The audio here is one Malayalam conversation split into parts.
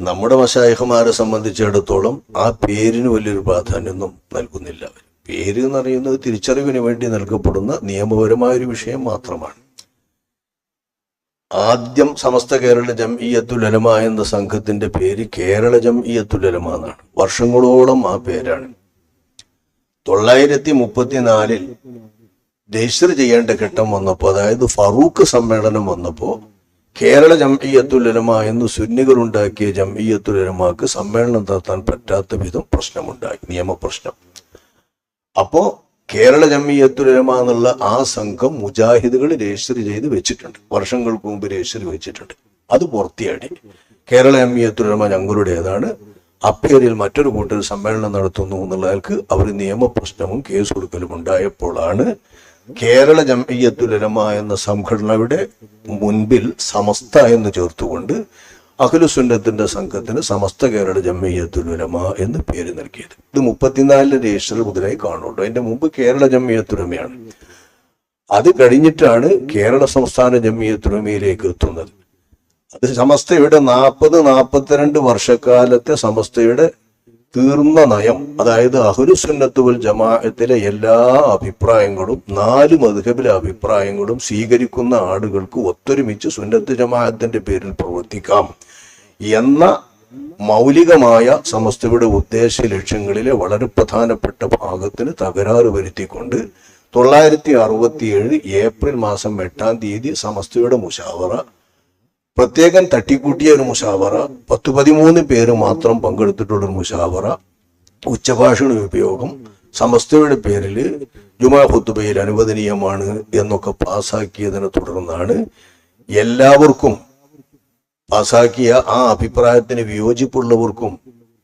നമ്മുടെ മശായഹമാരെ സംബന്ധിച്ചിടത്തോളം ആ പേരിന് വലിയൊരു പ്രാധാന്യമൊന്നും നൽകുന്നില്ല. അവർ പേര് എന്ന് പറയുന്നത് തിരിച്ചറിവിന് വേണ്ടി നൽകപ്പെടുന്ന നിയമപരമായ ഒരു വിഷയം മാത്രമാണ്. ആദ്യം സമസ്ത കേരള ജംഇയ്യത്തുൽ ഉലമ എന്ന സംഘത്തിന്റെ പേര് കേരള ജംഇയ്യത്തുൽ ഉലമ എന്നാണ്. വർഷങ്ങളോളം ആ പേരാണ്. തൊള്ളായിരത്തി മുപ്പത്തിനാലിൽ രജിസ്റ്റർ ചെയ്യേണ്ട ഘട്ടം വന്നപ്പോൾ അതായത് ഫറൂഖ് സമ്മേളനം വന്നപ്പോൾ കേരള ജംഇയ്യത്തുൽ ഉലമ എന്ന് സുന്നികൾ ഉണ്ടാക്കിയ ജംഇയ്യത്തുൽ ഉലമാക്ക് സമ്മേളനം നടത്താൻ പറ്റാത്ത വിധം പ്രശ്നമുണ്ടായി നിയമപ്രശ്നം. അപ്പോ കേരള ജംഇയ്യത്തുൽ ഉലമ എന്നുള്ള ആ സംഘം മുജാഹിദുകൾ രജിസ്റ്റർ ചെയ്ത് വെച്ചിട്ടുണ്ട്. വർഷങ്ങൾക്ക് മുമ്പ് രജിസ്റ്റർ വെച്ചിട്ടുണ്ട്. അത് പൂർത്തിയാടി കേരള ജംഇയ്യത്തുൽ ഉലമ ഞങ്ങളുടേതാണ്. അപ്പേരിൽ മറ്റൊരു കൂട്ടർ സമ്മേളനം നടത്തുന്നു എന്നുള്ളവർക്ക് അവർ നിയമപ്രശ്നവും കേസ് കൊടുക്കലും ഉണ്ടായപ്പോഴാണ് കേരള ജംഇയ്യത്തുൽ ഉലമ എന്ന സംഘടനയുടെ മുൻപിൽ സമസ്ത എന്ന് ചേർത്തുകൊണ്ട് അഖിലുസുന്നത്തിന്റെ സംഘത്തിന് സമസ്ത കേരള ജംഇയ്യത്തുൽ ഉലമ എന്ന് പേര് നൽകിയത്. ഇത് മുപ്പത്തിനാലിന് രജിസ്റ്റർ മുതലായി കാണുള്ളൂ അതിന്റെ മുമ്പ് കേരള ജംഇയ്യത്തുലമയാണ്. അത് കഴിഞ്ഞിട്ടാണ് കേരള സംസ്ഥാന ജംഇയ്യത്തുലമയിലേക്ക് എത്തുന്നത്. അത് സമസ്തയുടെ നാൽപ്പത് നാൽപ്പത്തിരണ്ട് വർഷക്കാലത്തെ സമസ്തയുടെ തീർന്ന നയം അതായത് അഹുലുസുന്നത്തുവൽ ജമാഅത്തിലെ എല്ലാ അഭിപ്രായങ്ങളും നാല് മധുഹബിലെ അഭിപ്രായങ്ങളും സ്വീകരിക്കുന്ന ആളുകൾക്ക് ഒത്തൊരുമിച്ച് സുന്നത്ത് ജമാഅത്തിന്റെ പേരിൽ പ്രവർത്തിക്കാം. എന്ന മൗലികമായ സമസ്തയുടെ ഉദ്ദേശ ലക്ഷ്യങ്ങളിലെ വളരെ പ്രധാനപ്പെട്ട ഭാഗത്തിന് തകരാറ് വരുത്തിക്കൊണ്ട് തൊള്ളായിരത്തി അറുപത്തിയേഴ് ഏപ്രിൽ മാസം എട്ടാം തീയതി സമസ്തയുടെ മുഷാവറ പ്രത്യേകം തട്ടിക്കൂട്ടിയ ഒരു മുഷാവറ. പത്ത് പതിമൂന്ന് പേര് മാത്രം പങ്കെടുത്തിട്ടുള്ള ഒരു മുഷാവറ. ഉച്ചഭാഷയുടെ ഉപയോഗം സമസ്തയുടെ പേരിൽ ജുമാ ഹുത്തുബയിൽ അനുവദനീയമാണ് എന്നൊക്കെ പാസാക്കിയതിനെ തുടർന്നാണ് എല്ലാവർക്കും പാസാക്കിയ ആ അഭിപ്രായത്തിന് വിയോജിപ്പുള്ളവർക്കും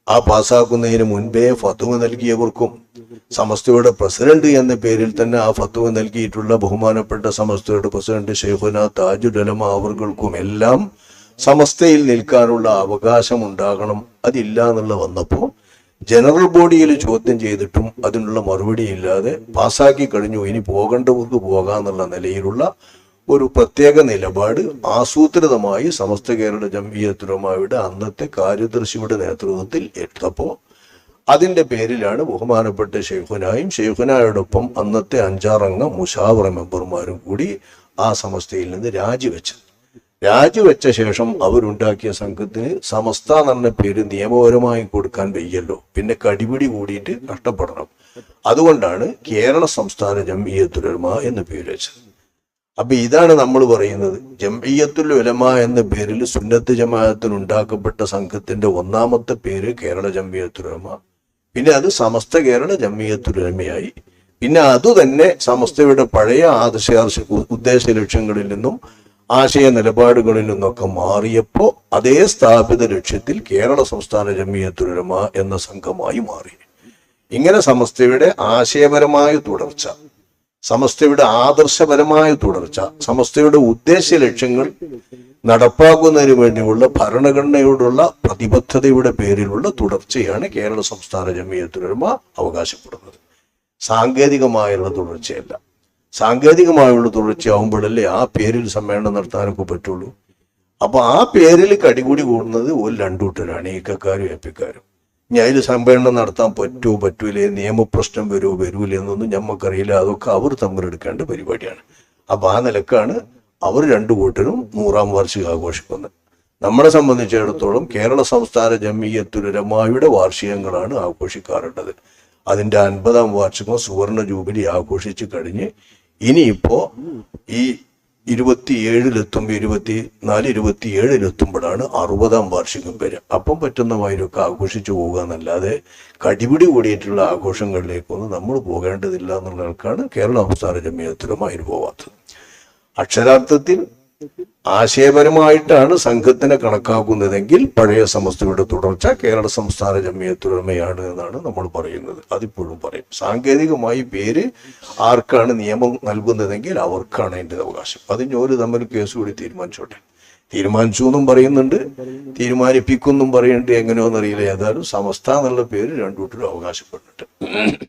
ആ പാസ്സാക്കുന്നതിന് മുൻപേ ഫത്തുവ നൽകിയവർക്കും സമസ്തയുടെ പ്രസിഡന്റ് എന്ന പേരിൽ തന്നെ ആ ഫത്തുവ നൽകിയിട്ടുള്ള ബഹുമാനപ്പെട്ട സമസ്തയുടെ പ്രസിഡന്റ് ഷെയ്ഖുന താജുഡലമ അവർക്കും എല്ലാം സമസ്തയിൽ നിൽക്കാനുള്ള അവകാശം ഉണ്ടാകണം അതില്ല എന്നുള്ള വന്നപ്പോൾ ജനറൽ ബോഡിയിൽ ചോദ്യം ചെയ്തിട്ടും അതിനുള്ള മറുപടി ഇല്ലാതെ പാസ്സാക്കി കഴിഞ്ഞു. ഇനി പോകേണ്ടവർക്ക് പോകാന്നുള്ള നിലയിലുള്ള ഒരു പ്രത്യേക നിലപാട് ആസൂത്രിതമായി സമസ്ത കേരള ജംഇയ്യത്തുലമായുടെ അന്നത്തെ കാര്യദർശിയുടെ നേതൃത്വത്തിൽ എടുത്തപ്പോൾ അതിന്റെ പേരിലാണ് ബഹുമാനപ്പെട്ട ഷെയ്ഖുനായും ഷെയ്ഖുനായോടൊപ്പം അന്നത്തെ അഞ്ചാറംഗ മുഷാവറ മെമ്പർമാരും കൂടി ആ സമസ്തയിൽ നിന്ന് രാജിവെച്ചത്. രാജിവെച്ച ശേഷം അവരുണ്ടാക്കിയ സംഘത്തിന് സമസ്ത എന്ന പേര് നിയമപരമായി കൊടുക്കാൻ വയ്യല്ലോ. പിന്നെ കടിപിടി കൂടിയിട്ട് കഷ്ടപ്പെടണം അതുകൊണ്ടാണ് കേരള സംസ്ഥാന ജംഇയ്യത്തുലമ എന്ന് പേര് വെച്ചത്. അപ്പൊ ഇതാണ് നമ്മൾ പറയുന്നത്. ജംഇയ്യത്തുൽ ഉലമ എന്ന പേരിൽ സുന്നത്ത് ജമാഅത്തിൽ ഉണ്ടാക്കപ്പെട്ട സംഘത്തിന്റെ ഒന്നാമത്തെ പേര് കേരള ജംഇയ്യത്തുൽ ഉലമ. പിന്നെ അത് സമസ്ത കേരള ജംഇയ്യത്തുൽ ഉലമയായി. പിന്നെ അതുതന്നെ സമസ്തയുടെ പഴയ ആദർശ ഉദ്ദേശ ലക്ഷ്യങ്ങളിൽ നിന്നും ആശയ നിലപാടുകളിൽ നിന്നൊക്കെ മാറിയപ്പോൾ അതേ സ്ഥാപിത ലക്ഷ്യത്തിൽ കേരള സംസ്ഥാന ജംഇയ്യത്തുൽ ഉലമ എന്ന സംഘമായി മാറി. ഇങ്ങനെ സമസ്തയുടെ ആശയപരമായ തുടർച്ച സമസ്തയുടെ ആദർശപരമായ തുടർച്ച സമസ്തയുടെ ഉദ്ദേശ ലക്ഷ്യങ്ങൾ നടപ്പാക്കുന്നതിന് വേണ്ടിയുള്ള ഭരണഘടനയോടുള്ള പ്രതിബദ്ധതയുടെ പേരിലുള്ള തുടർച്ചയാണ് കേരള സംസ്ഥാന ജമീയത്തിനുമ അവകാശപ്പെടുന്നത്. സാങ്കേതികമായുള്ള തുടർച്ചയല്ല. സാങ്കേതികമായുള്ള തുടർച്ചയാവുമ്പോഴല്ലേ ആ പേരിൽ സമ്മേളനം നടത്താനൊക്കെ പറ്റുള്ളൂ. അപ്പൊ ആ പേരിൽ കടികൂടി കൂടുന്നത് ഒരു രണ്ടൂട്ടരാണ് ഈക്കക്കാരും ഏപ്പിക്കാരും ഇനി സംഭരണം നടത്താൻ പറ്റുമോ പറ്റൂലേ നിയമപ്രശ്നം വരുമോ വരൂലേ എന്നൊന്നും ഞമ്മക്കറിയില്ല. അതൊക്കെ അവർ തമ്മിലെടുക്കേണ്ട പരിപാടിയാണ്. അപ്പൊ ആ നിലക്കാണ് അവർ രണ്ടു കൂട്ടരും നൂറാം വാർഷിക ആഘോഷിക്കുന്നത് നമ്മളെ സംബന്ധിച്ചിടത്തോളം കേരള സംസ്ഥാന ജമീയത്തുരമായുടെ വാർഷികങ്ങളാണ് ആഘോഷിക്കാറുള്ളത്. അതിന്റെ അൻപതാം വാർഷികം സുവർണ ജൂബിലി ആഘോഷിച്ച് കഴിഞ്ഞ് ഇനിയിപ്പോ ഈ ഇരുപത്തിയേഴിലെത്തുമ്പോൾ ഇരുപത്തി നാല് ഇരുപത്തിയേഴിലെത്തുമ്പോഴാണ് അറുപതാം വാർഷികം വരിക. അപ്പം പറ്റുന്ന മാതിരിയൊക്കെ ആഘോഷിച്ചു പോകുക എന്നല്ലാതെ കടിപിടി കൂടിയിട്ടുള്ള ആഘോഷങ്ങളിലേക്കൊന്നും നമ്മൾ പോകേണ്ടതില്ല എന്നുള്ളവർക്കാണ് കേരള സംസ്ഥാന ജമീയത്തിലും അതിന് പോവാത്തത് അക്ഷരാർത്ഥത്തിൽ ആശയപരമായിട്ടാണ് സംഘത്തിനെ കണക്കാക്കുന്നതെങ്കിൽ പഴയ സമസ്തയുടെ തുടർച്ച കേരള സംസ്ഥാന ജമ്മിയത്തുടമയാണ് എന്നാണ് നമ്മൾ പറയുന്നത്. അതിപ്പോഴും പറയും. സാങ്കേതികമായി പേര് ആർക്കാണ് നിയമം നൽകുന്നതെങ്കിൽ അവർക്കാണ് അതിന്റെ അവകാശം. അതിന് ഒരു തമ്മിൽ കേസ് കൂടി തീരുമാനിച്ചോട്ടെ. തീരുമാനിച്ചു എന്നും പറയുന്നുണ്ട്. തീരുമാനിപ്പിക്കുന്നും പറയുന്നുണ്ട്. എങ്ങനെയോന്നറിയില്ല. ഏതായാലും സമസ്ത എന്നുള്ള പേര് രണ്ടു കൂട്ടരും അവകാശപ്പെട്ടിട്ട്.